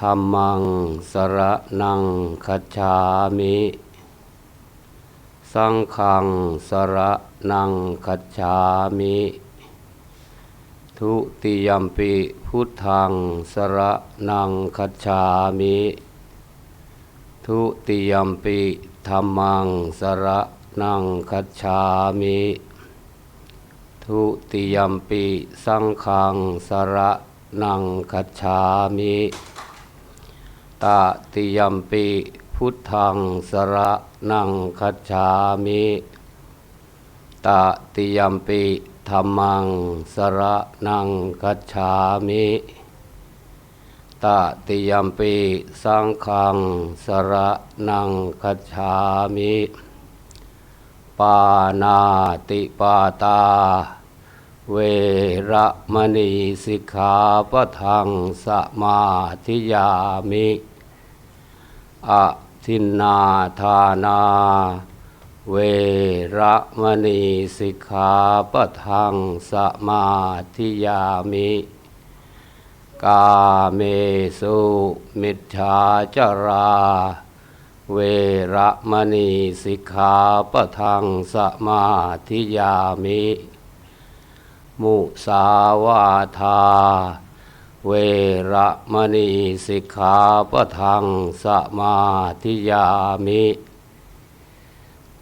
ธรรมังสระนังคัจฉามิ สังฆังสระนังคัจฉามิ ทุติยมปิพุทธังสระนังคัจฉามิ ทุติยมปิธรรมังสระนังคัจฉามิทุติยมปิสังฆังสระนังคัจฉามิ ตติยมปิพุทธังสระนังคัจฉามิตติยมปิธรรมังสระนังคัจฉามิตติยมปิสังฆังสระนังคัจฉามิปานาติปาตา เวระมณีสิกขาปทังสมาธิยามิ อทินนาทานา เวระมณีสิกขาปะทังสมาธิยามิ กาเมสุมิจฉาจารา เวระมณีสิกขาปะทังสมาธิยามิ มุสาวาทา เวระมณีสิกขาปะทังสมาธิยามิ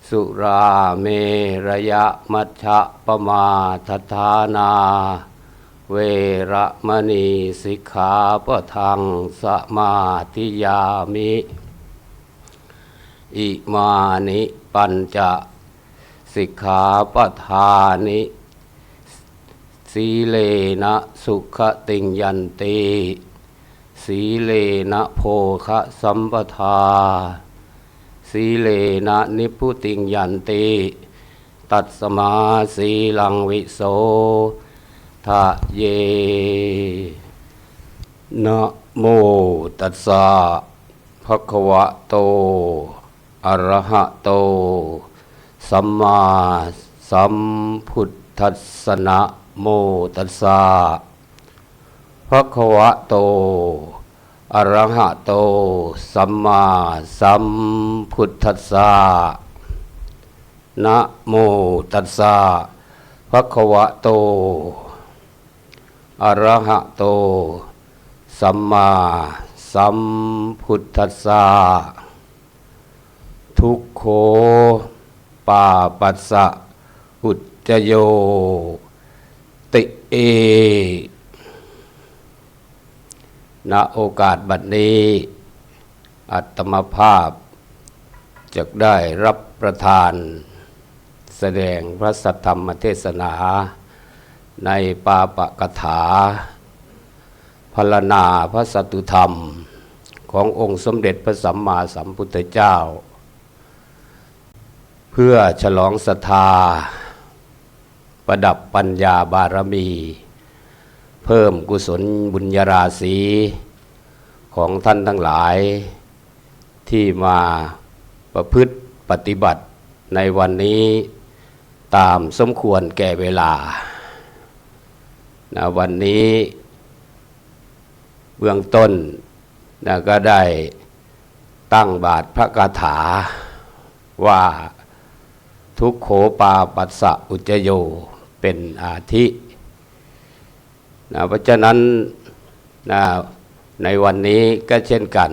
สุราเมระยะมัชฌะปมาทฐานา เวระมณีสิกขาปะทังสมาธิยามิ อิมานิปัญจสิกขาปทานิ สีเลนะสุขติงยันติสีเลนะโภคะสัมปทา สีเลนะนิพุติงยันติ ตัดสมาสีลังวิโสทะเย นะโมตัสสะภะคะวะโต อะระหะโต สัมมาสัมพุทธัสสนะ โมตัสสะภะคะวะโต อะระหะโต สัมมาสัมพุทธัสสะนะโมตัสสะภะคะวะโต อะระหะโต สัมมาสัมพุทธัสสะทุกโขปาปัสสะอุจจโย เอ ณ โอกาสบัดนี้ อัตมภาพจะได้รับประทาน แสดงพระสัทธรรมเทศนา ในปาปกถาพรรณนาพระสัตุธรรมขององค์สมเด็จพระสัมมาสัมพุทธเจ้า เพื่อฉลองศรัทธา ประดับปัญญาบารมี เพิ่มกุศลบุญญาราศีของท่านทั้งหลาย ที่มาประพฤติปฏิบัติในวันนี้ตามสมควรแก่เวลานะวันนี้เบื้องต้นนะก็ได้ตั้งบาทพระคาถาว่าทุกโขปาปัสสะอุจจโย เป็นอาทินะเพราะฉะนั้นนะในวันนี้ก็เช่นกัน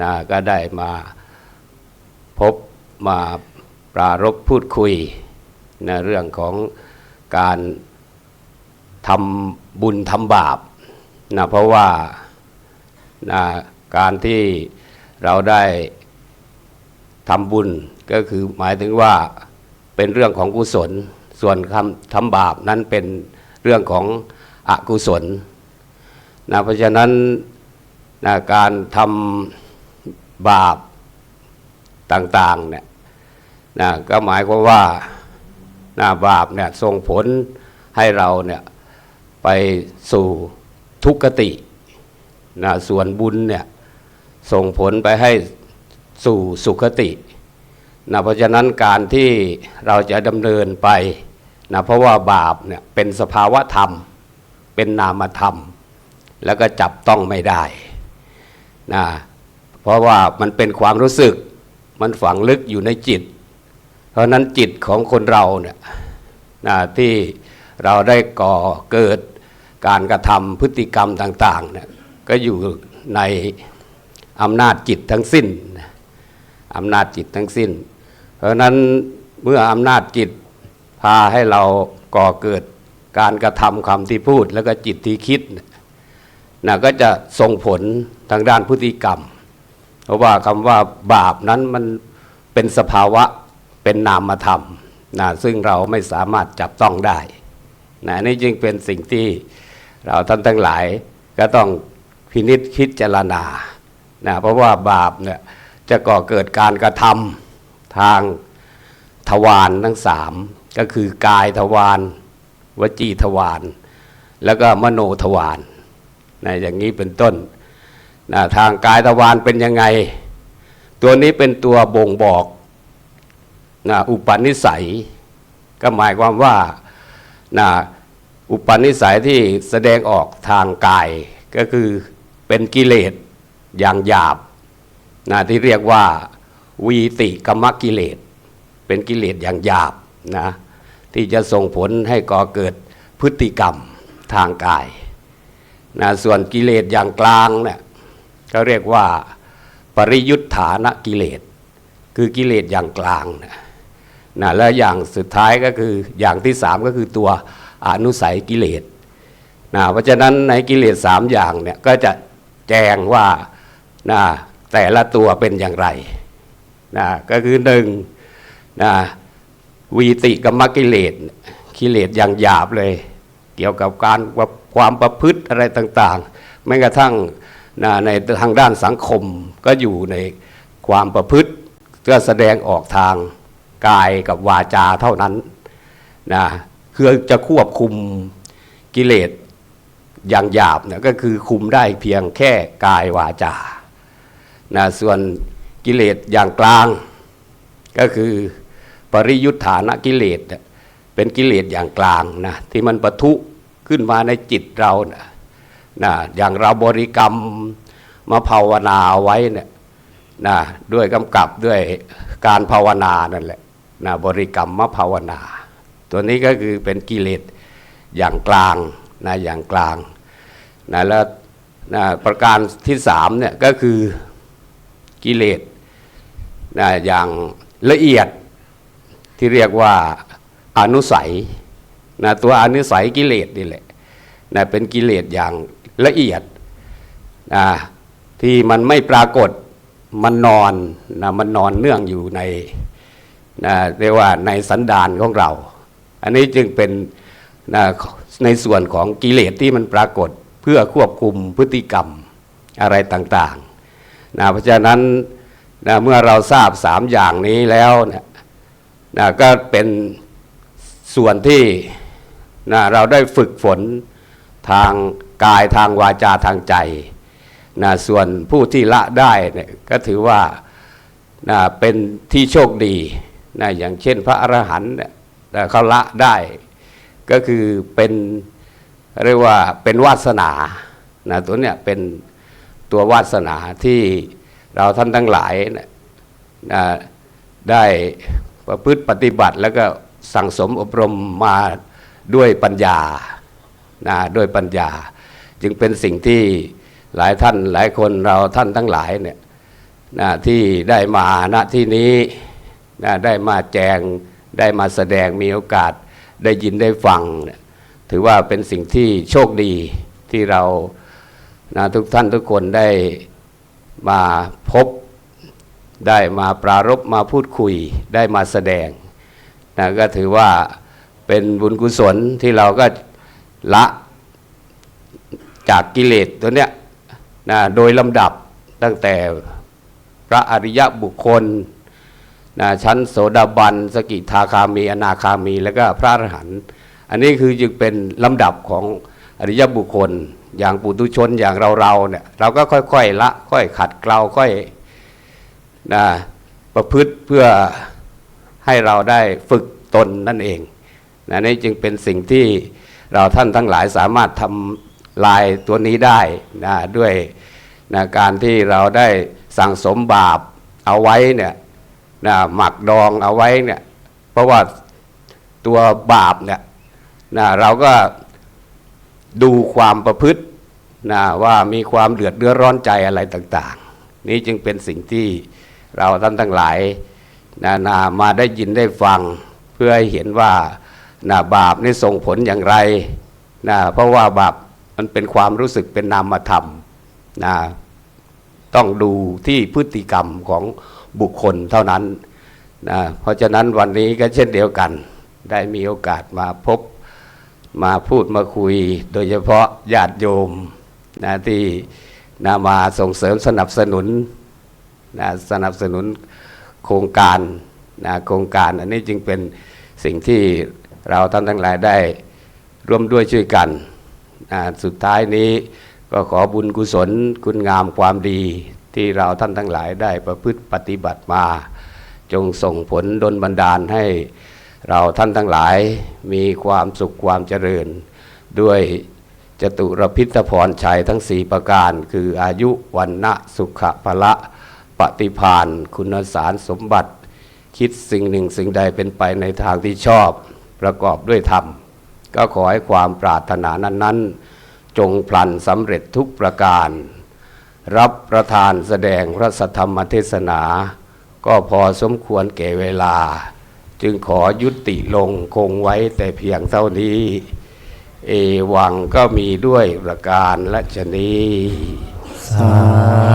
นะก็ได้มาพบมาปรารบพูดคุยนะเรื่องของการทำบุญทำบาปนะเพราะว่านะการที่เราได้ทำบุญก็คือหมายถึงว่าเป็นเรื่องของกุศล ส่วนคำทำบาปนั้นเป็นเรื่องของอกุศลนะเพราะฉะนั้นนะการทำบาปต่างๆเนี่ยนะก็หมายความว่านะบาปเนี่ยส่งผลให้เราเนี่ยไปสู่ทุกขตินะส่วนบุญเนี่ยส่งผลไปให้สู่สุขตินะเพราะฉะนั้นการที่เราจะดำเนินไป นะเพราะว่าบาปเนี่ยเป็นสภาวะธรรม เป็นนามธรรม แล้วก็จับต้องไม่ได้นะเพราะว่ามันเป็นความรู้สึกมันฝังลึกอยู่ในจิต เพราะนั้นจิตของคนเราเนี่ยนะที่เราได้ก่อเกิดการกระทำพฤติกรรมต่างๆเนี่ยก็อยู่ในอำนาจจิตทั้งสิ้นอำนาจจิตทั้งสิ้น เพราะนั้นเมื่ออำนาจจิต พาให้เราก่อเกิดการกระทำคำที่พูดแล้วก็จิตที่คิดน่ะก็จะส่งผลทางด้านพฤติกรรม เพราะว่าคำว่าบาปนั้นมันเป็นสภาวะเป็นนามธรรมนะซึ่งเราไม่สามารถจับต้องได้นะนี่จึงเป็นสิ่งที่เราท่านทั้งหลายก็ต้องพินิษคิดเจรณานะเพราะว่าบาปเนี่ยจะก่อเกิดการกระทำทางทวารทั้งสาม ก็คือกายทวารวจีทวารแล้วก็มโนทวารนะอย่างนี้เป็นต้นนะทางกายทวารเป็นยังไง ตัวนี้เป็นตัวบ่งบอกนะอุปนิสัย ก็หมายความว่านะอุปนิสัยที่แสดงออกทางกายก็คือเป็นกิเลสอย่างหยาบนะที่เรียกว่าวีติกรรมกิเลส เป็นกิเลสอย่างหยาบ นะที่จะส่งผลให้ก่อเกิดพฤติกรรมทางกายนะส่วนกิเลสอย่างกลางเนี่ยก็เรียกว่าปริยุทธานกิเลส คือกิเลสอย่างกลางนะนะแล้วอย่างสุดท้ายก็คืออย่างที่สามก็คือตัวอนุสัยกิเลสนะเพราะฉะนั้นในกิเลสสามอย่างเนี่ยก็จะแจงว่านะแต่ละตัวเป็นอย่างไรนะก็คือหนึ่งนะ วีติกรรมกิเลสกิเลสอย่างหยาบเลย เกี่ยวกับการความประพฤติอะไรต่าง ๆ แม้กระทั่งในทางด้านสังคมก็อยู่ในความประพฤติก็แสดงออกทางกายกับวาจาเท่านั้นนะคือจะควบคุมกิเลสอย่างหยาบเนะก็คือคุมได้เพียงแค่กายวาจานะส่วนกิเลสอย่างกลางก็คือ ปริยุทธานกิเลสเป็นกิเลสอย่างกลางนะที่มันปะทุขึ้นมาในจิตเรานะนะอย่างเราบริกรรมมาภาวนาเอาไว้เนี่ยนะด้วยกำกับด้วยการภาวนานั่นแหละนะบริกรรมมาภาวนา ตัวนี้ก็คือเป็นกิเลสอย่างกลางนะอย่างกลางนะแล้วนะประการที่สามเนี่ยก็คือกิเลสนะอย่างละเอียด ที่เรียกว่าอนุสัยนะตัวอนุสัยกิเลสนี่แหละนะเป็นกิเลสอย่างละเอียดนะที่มันไม่ปรากฏมันนอนนะมันนอนเนื่องอยู่ในนะเรียกว่าในสันดานของเรา อันนี้จึงเป็นนะในส่วนของกิเลสที่มันปรากฏเพื่อควบคุมพฤติกรรมอะไรต่างๆนะเพราะฉะนั้นนะเมื่อเราทราบสามอย่างนี้แล้วนะ นะก็เป็นส่วนที่นะเราได้ฝึกฝนทางกายทางวาจาทางใจนะส่วนผู้ที่ละได้เนี่ยก็ถือว่านะเป็นที่โชคดีนะอย่างเช่นพระอรหันต์เนี่ยเขาละได้ก็คือเป็นเรียกว่าเป็นวาสนานะตัวเนี้ยเป็นตัววาสนาที่เราท่านทั้งหลายนะนะได้ ประพฤติปฏิบัติแล้วก็สั่งสมอบรมมาด้วยปัญญานะด้วยปัญญา จึงเป็นสิ่งที่หลายท่านหลายคนเราท่านทั้งหลายเนี่ยนะที่ได้มาณที่นี้นะได้มาแจงได้มาแสดงมีโอกาสได้ยินได้ฟังเนี่ยถือว่าเป็นสิ่งที่โชคดีที่เรานะทุกท่านทุกคนได้มาพบ ได้มาปรารบมาพูดคุยได้มาแสดงนะก็ถือว่าเป็นบุญกุศลที่เราก็ละจากกิเลสตัวเนี้ยนะโดยลำดับตั้งแต่พระอริยบุคคลนะชั้นโสดาบัน สกิทาคามี อนาคามี แล้วก็พระอรหันต์อันนี้คือจึงเป็นลำดับของอริยบุคคล อย่างปุถุชนอย่างเราเราเนี่ยเราก็ค่อยๆละค่อยขัดเกลาค่อย นะประพฤติเพื่อให้เราได้ฝึกตนนั่นเองนะนี่จึงเป็นสิ่งที่เราท่านทั้งหลายสามารถทำลายตัวนี้ได้นะด้วยนะการที่เราได้สั่งสมบาปเอาไว้เนี่ยนะหมักดองเอาไว้เนี่ยเพราะว่าตัวบาปเนี่ยนะเราก็ดูความประพฤตินะว่ามีความเดือดเดือดร้อนใจอะไรต่าง ๆ นี่จึงเป็นสิ่งที่ เราท่านทั้งหลายนะนะมาได้ยินได้ฟังเพื่อให้เห็นว่านะบาปนี่ส่งผลอย่างไรนะเพราะว่าบาปมันเป็นความรู้สึกเป็นนามธรรมนะต้องดูที่พฤติกรรมของบุคคลเท่านั้นนะเพราะฉะนั้นวันนี้ก็เช่นเดียวกัน ได้มีโอกาสมาพบมาพูดมาคุย โดยเฉพาะญาติโยมนะที่นะมาส่งเสริมสนับสนุน นะสนับสนุนโครงการนะโครงการอันนี้จึงเป็นสิ่งที่เราท่านทั้งหลายได้ร่วมด้วยช่วยกันนะสุดท้ายนี้ก็ขอบุญกุศลคุณงามความดีที่เราท่านทั้งหลายได้ประพฤติปฏิบัติมา จงส่งผลดลบันดาลให้เราท่านทั้งหลายมีความสุขความเจริญ ด้วยจตุรพิทพรชัยทั้งสี่ประการ คืออายุวันนะสุขภละ ปฏิพานคุณสารสมบัติ คิดสิ่งหนึ่งสิ่งใดเป็นไปในทางที่ชอบประกอบด้วยธรรม ก็ขอให้ความปรารถนานั้น ๆ จงพลันสำเร็จทุกประการ รับประทานแสดงพระสธรรมเทศนา ก็พอสมควรแก่เวลา จึงขอยุติลงคงไว้แต่เพียงเท่านี้ เอวังก็มีด้วยประการและชนีสา